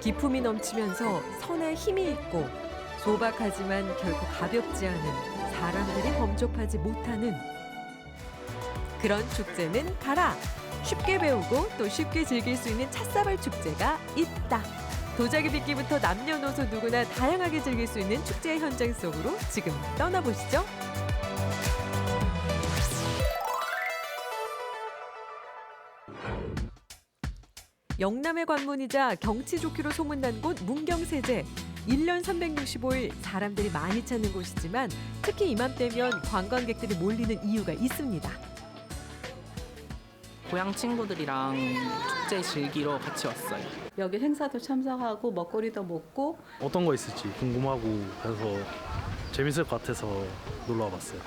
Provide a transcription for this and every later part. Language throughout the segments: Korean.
기품이 넘치면서 선에 힘이 있고 소박하지만 결코 가볍지 않은 사람들이 범접하지 못하는 그런 축제는 가라. 쉽게 배우고 또 쉽게 즐길 수 있는 찻사발 축제가 있다. 도자기 빚기부터 남녀노소 누구나 다양하게 즐길 수 있는 축제의 현장 속으로 지금 떠나보시죠. 영남의 관문이자 경치 좋기로 소문난 곳 문경세제. 1년 365일 사람들이 많이 찾는 곳이지만 특히 이맘때면 관광객들이 몰리는 이유가 있습니다. 고향 친구들이랑 축제 즐기러 같이 왔어요. 여기 행사도 참석하고 먹거리도 먹고 어떤 거 있을지 궁금하고 해서 재밌을 것 같아서 놀러 와봤어요.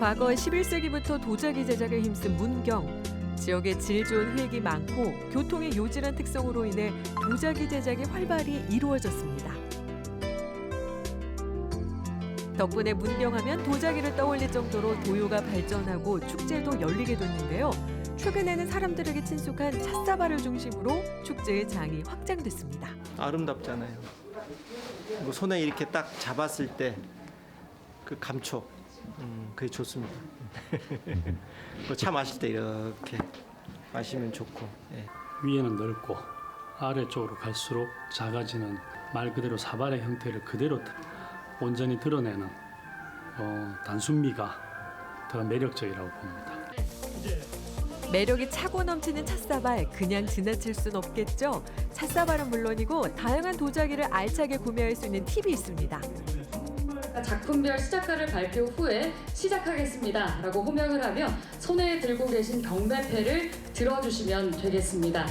과거 11세기부터 도자기 제작에 힘쓴 문경. 지역에 질 좋은 흙이 많고 교통의 요질한 특성으로 인해 도자기 제작이 활발히 이루어졌습니다. 덕분에 문경하면 도자기를 떠올릴 정도로 도요가 발전하고 축제도 열리게 됐는데요. 최근에는 사람들에게 친숙한 찻사발을 중심으로 축제의 장이 확장됐습니다. 아름답잖아요. 뭐 손에 이렇게 딱 잡았을 때 그 감촉, 음, 그게 좋습니다. 뭐차 마실 때 이렇게 마시면 좋고. 예. 위에는 넓고 아래쪽으로 갈수록 작아지는 말 그대로 사발의 형태를 그대로 온전히 드러내는 어, 단순미가 더 매력적이라고 봅니다. 매력이 차고 넘치는 찻사발 그냥 지나칠 순 없겠죠. 찻사발은 물론이고 다양한 도자기를 알차게 구매할 수 있는 팁이 있습니다. 작품별 시작가를 발표 후에 시작하겠습니다. 라고 호명을 하며 손에 들고 계신 경매패를 들어주시면 되겠습니다.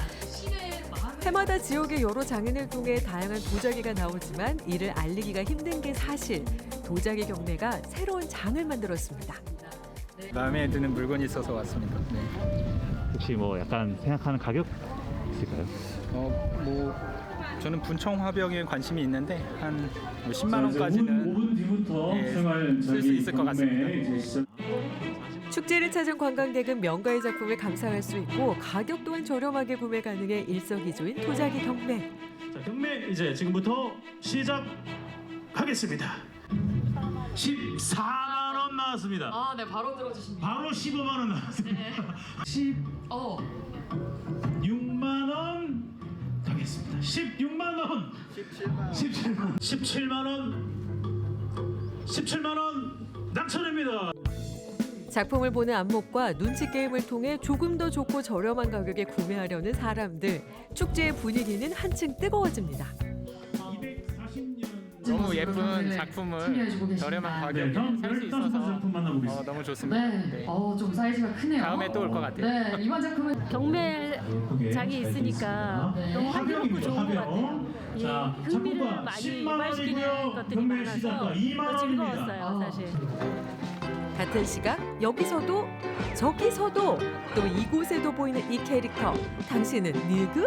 해마다 지역의 여러 장인을 통해 다양한 도자기가 나오지만 이를 알리기가 힘든 게 사실. 도자기 경매가 새로운 장을 만들었습니다. 마음에 드는 물건이 있어서 왔습니다. 네. 혹시 뭐 약간 생각하는 가격 있을까요? 어, 뭐 저는 분청 화병에 관심이 있는데 한 10만 원까지는 예, 쓸수 있을 것 같습니다. 축제를 찾은 관광객은 명가의 작품을 감상할 수 있고 가격 또한 저렴하게 구매 가능해 일석이조인 도자기 경매. 자, 경매 이제 지금부터 시작하겠습니다. 14만 원 나왔습니다. 아, 네, 바로 들어주십니다. 바로 15만 원 나왔습니다. 어, 16만 원 가겠습니다. 16만 원. 17만 원. 17만 원. 17만 원 당첨입니다. 작품을 보는 안목과 눈치 게임을 통해 조금 더 좋고 저렴한 가격에 구매하려는 사람들. 축제의 분위기는 한층 뜨거워집니다. 240년 너무 예쁜 참여해주고 작품을 계십니다. 저렴한 네, 가격에 다음 살수 15가지 있어서 작품 만나보겠습니다. 어, 너무 좋습니다. 네. 네. 어, 좀 사이즈가 크네요. 다음에 또 올 것 같아요. 네, 이번 작품은 경매장이 있으니까 너무 하기롭고 좋은 것 같아요. 자, 흥미를 많이 유발시키는 것들이 많아서 2만 즐거웠어요, 사실. 같은 시각 여기서도 저기서도 또 이곳에도 보이는 이 캐릭터. 당신은 누구?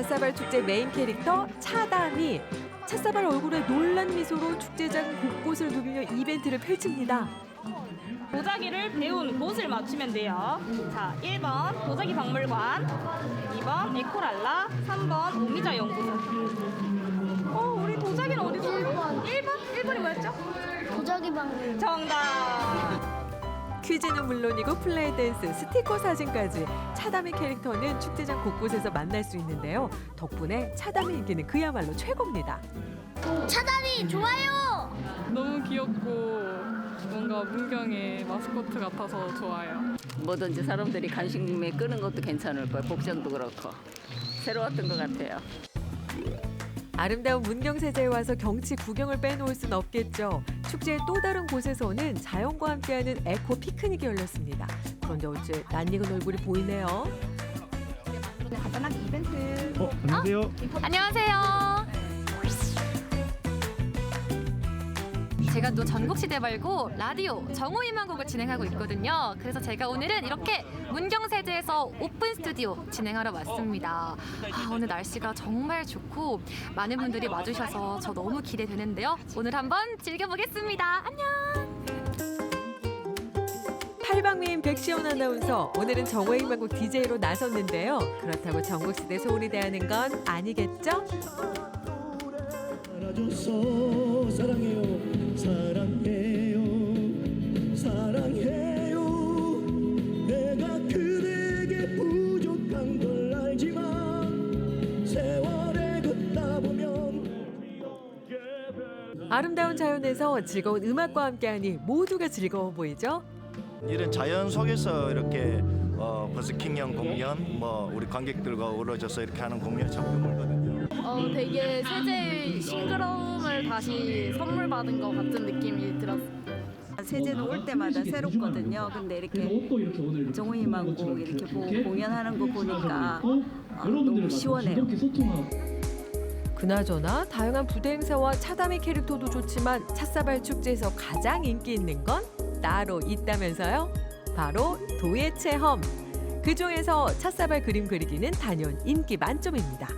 찻사발 축제 메인 캐릭터 차담이 찻사발 얼굴에 놀란 미소로 축제장 곳곳을 누비며 이벤트를 펼칩니다. 도자기를 배운 곳을 맞추면 돼요. 자, 1번 도자기 박물관, 2번 에코랄라, 3번 오미자 연구소. 어, 우리 도자기는 어디서? 1번. 1번? 1번이 뭐였죠? 도자기 방울 정답. 퀴즈는 물론이고 플레이 댄스, 스티커 사진까지 차담의 캐릭터는 축제장 곳곳에서 만날 수 있는데요. 덕분에 차담의 인기는 그야말로 최고입니다. 차다리 좋아요 너무 귀엽고 뭔가 문경의 마스코트 같아서 좋아요. 뭐든지 사람들이 관심에 끄는 것도 괜찮을 거예요. 복장도 그렇고 새로웠던 것 같아요. 아름다운 문경세제에 와서 경치 구경을 빼놓을 순 없겠죠. 축제의 또 다른 곳에서는 자연과 함께하는 에코 피크닉이 열렸습니다. 그런데 어째 낯익은 얼굴이 보이네요. 간단하게 이벤트. 어, 안녕하세요. 안녕하세요. 제가 또 전국시대 말고 라디오 정오 희망곡을 진행하고 있거든요. 그래서 제가 오늘은 이렇게 문경세제에서 오픈 스튜디오 진행하러 왔습니다. 아, 오늘 날씨가 정말 좋고 많은 분들이 와주셔서 저 너무 기대되는데요. 오늘 한번 즐겨보겠습니다. 안녕! 저는 백시원 아나운서 오늘은 정호의 희망곡 DJ로 나섰는데요. 그렇다고 전국시대 소울이 대하는 건 아니겠죠? 아름다운 자연에서 즐거운 음악과 함께하니 모두가 즐거워 보이죠? 이런 자연 속에서 이렇게 어, 버스킹형 공연, 뭐 우리 관객들과 어우러져서 이렇게 하는 공연이 참 드물거든요. 어, 되게 세제의 싱그러움을 다시 선물 받은 것 같은 느낌이 들었어요. 세제는 올 때마다 새롭거든요. 근데 이렇게 정우희망곡 이렇게 보, 공연하는 거 보니까 아, 너무 시원해요. 그나저나 다양한 부대 행사와 차담의 캐릭터도 좋지만 찻사발 축제에서 가장 인기 있는 건 따로 있다면서요? 바로 도예 체험. 그 중에서 찻사발 그림 그리기는 단연 인기 만점입니다.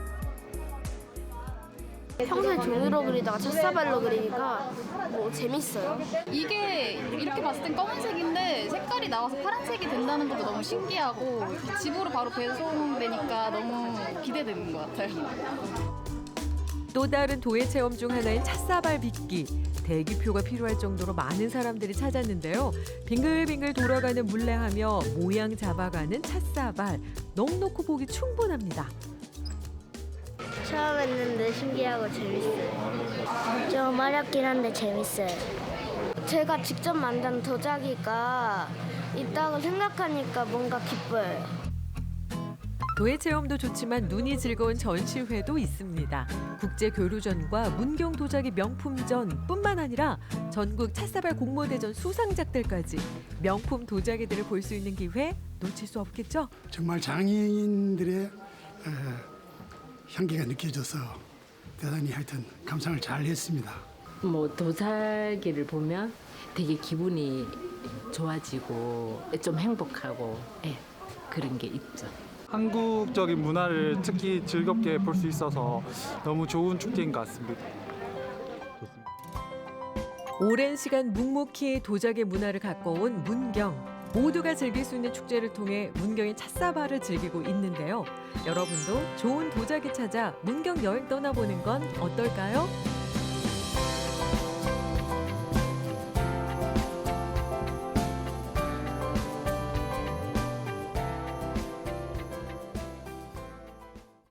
평소에 종이로 그리다가 찻사발로 그리니까 뭐 재밌어요. 이게 이렇게 봤을 땐 검은색인데 색깔이 나와서 파란색이 된다는 것도 너무 신기하고 집으로 바로 배송되니까 너무 기대되는 것 같아요. 또 다른 도예 체험 중 하나인 찻사발 빚기. 대기표가 필요할 정도로 많은 사람들이 찾았는데요. 빙글빙글 돌아가는 물레하며 모양 잡아가는 찻사발. 넉넉히 보기 충분합니다. 처음 했는데 신기하고 재밌어요. 좀 어렵긴 한데 재밌어요. 제가 직접 만든 도자기가 있다고 생각하니까 뭔가 기뻐요. 도예 체험도 좋지만 눈이 즐거운 전시회도 있습니다. 국제 교류전과 문경 도자기 명품전뿐만 아니라 전국 찻사발 공모대전 수상작들까지 명품 도자기들을 볼 수 있는 기회 놓칠 수 없겠죠? 정말 장애인들의 어, 향기가 느껴져서 대단히 하여튼 감상을 잘 했습니다. 뭐 도자기를 보면 되게 기분이 좋아지고 좀 행복하고 예, 그런 게 있죠. 한국적인 문화를 특히 즐겁게 볼 수 있어서 너무 좋은 축제인 것 같습니다. 오랜 시간 묵묵히 도자기 문화를 가꿔온 문경. 모두가 즐길 수 있는 축제를 통해 문경의 찻사발을 즐기고 있는데요. 여러분도 좋은 도자기 찾아 문경 여행 떠나보는 건 어떨까요?